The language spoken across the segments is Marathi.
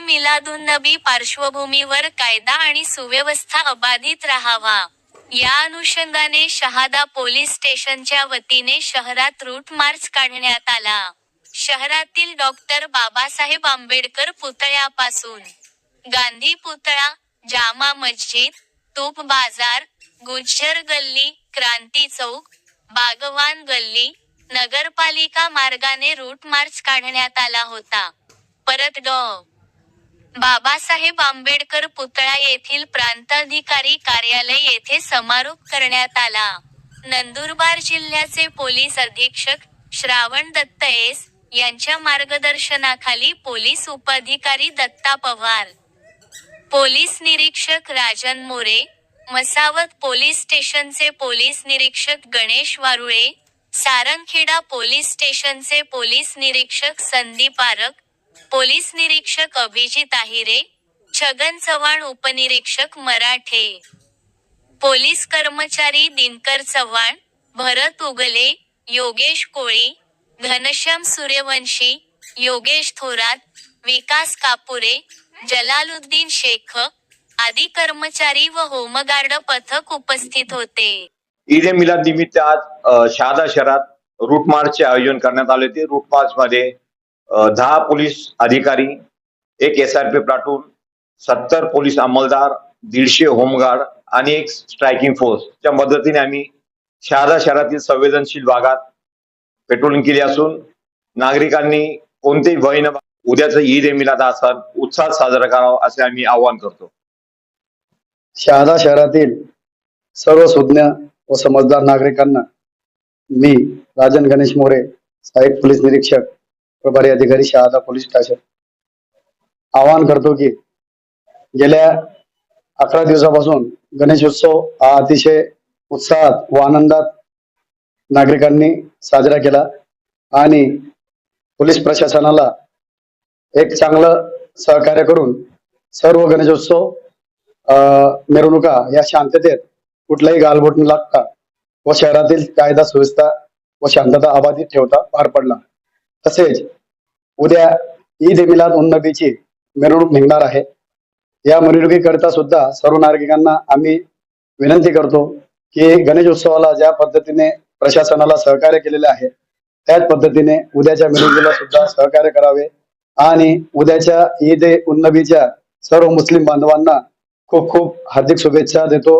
मिलादुन्नबी पार्श्वभूमीवर कायदा आणि सुव्यवस्था अबाधित राहावा. या अनुषंगाने शहादा पोलीस स्टेशनच्या वतीने शहरात रूट मार्च काढण्यात आला. शहरातील डॉक्टर बाबासाहेब आंबेडकर पुतळ्यापासून. गांधी पुतळा जामा मस्जिद तूप बाजार गुज्जर गल्ली क्रांती चौक बागवान गल्ली नगरपालिका मार्गाने रूट मार्च काढण्यात आला होता. परत डॉ. बाबासाहेब आंबेडकर पुतळा येथील प्रांताधिकारी कार्यालय येथे समारोप करण्यात आला. नंदुरबार जिल्ह्याचे पोलीस अधीक्षक श्रावण दत्त एस यांच्या मार्गदर्शनाखाली पोलीस उपअधिकारी दत्ता पवार. पोलीस निरीक्षक राजन मोरे मसावत पोलीस स्टेशनचे पोलीस निरीक्षक गणेश वारुळे सारंगखेडा पोलीस स्टेशनचे पोलीस निरीक्षक संदीप आरक पोलीस निरीक्षक अभिजित आहिरे छगन चव्हाण उपनिरीक्षक मराठे. पोलीस कर्मचारी दिनकर चव्हाण भरत उगले योगेश कोळी घनश्याम सूर्यवंशी योगेश थोरात विकास कापुरे जलालुद्दीन शेख आदी कर्मचारी व होमगार्ड पथक उपस्थित होते. ईद मिलाद निमित्त आज शहादा शहरात रूट मार्चचे आयोजन करण्यात आले होते. रूट मार्च मध्ये दहा पोलीस अधिकारी एक एस आर पी प्लाटून सत्तर पोलीस अंमलदार दीडशे होमगार्ड आणि एक स्ट्रायकिंग फोर्सच्या मदतीने आम्ही शहादा शहरातील संवेदनशील भागात पेट्रोलिंग केली असून नागरिकांनी कोणतेही भय न उद्याचं ईद ए मिलाद हा सण उत्साहात साजरा करावा असे आम्ही आवाहन करतो. शहादा शहरातील सर्व सुज्ञ व समजदार नागरिकांना मी राजन गणेश मोरे साहेब पोलीस निरीक्षक प्रभारी अधिकारी शहादा पोलीस स्टेशन आवाहन करतो की गेल्या अकरा दिवसापासून गणेशोत्सव हा अतिशय उत्साहात व आनंदात नागरिकांनी साजरा केला आणि पोलीस प्रशासनाला एक चांगलं सहकार्य करून सर्व गणेशोत्सव मिरवणुका या शांततेत कुठलाही गालबोट न लागता व शहरातील कायदा सुव्यवस्था व शांतता अबाधित ठेवता पार पडला. तसेच उद्या ईद ए मिलाद उन नबीची मिरवणूक निघणार आहे. या मिरवणुकीकरिता सुद्धा सर्व नागरिकांना आम्ही विनंती करतो की गणेशोत्सवाला ज्या पद्धतीने प्रशासनाला सहकार्य केलेले आहे त्याच पद्धतीने उद्याच्या मिरवणुकीला सुद्धा सहकार्य करावे आणि उद्याच्या ईद ए उन्नबीच्या सर्व मुस्लिम बांधवांना खूप खूप हार्दिक शुभेच्छा देतो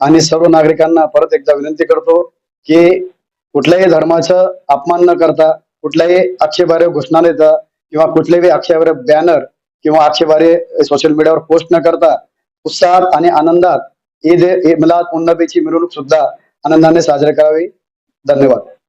आणि सर्व नागरिकांना परत एकदा विनंती करतो की कुठल्याही धर्माचं अपमान न करता कुठल्याही आक्षेपार्ह घोषणा न देता किंवा कुठलेही आक्षेपार्ह बॅनर किंवा आक्षेपार्ह सोशल मीडियावर पोस्ट न करता उत्साहात आणि आनंदात ईद ए मिलाद उन मिरवणूक सुद्धा आनंदाने साजरी करावी. धन्यवाद.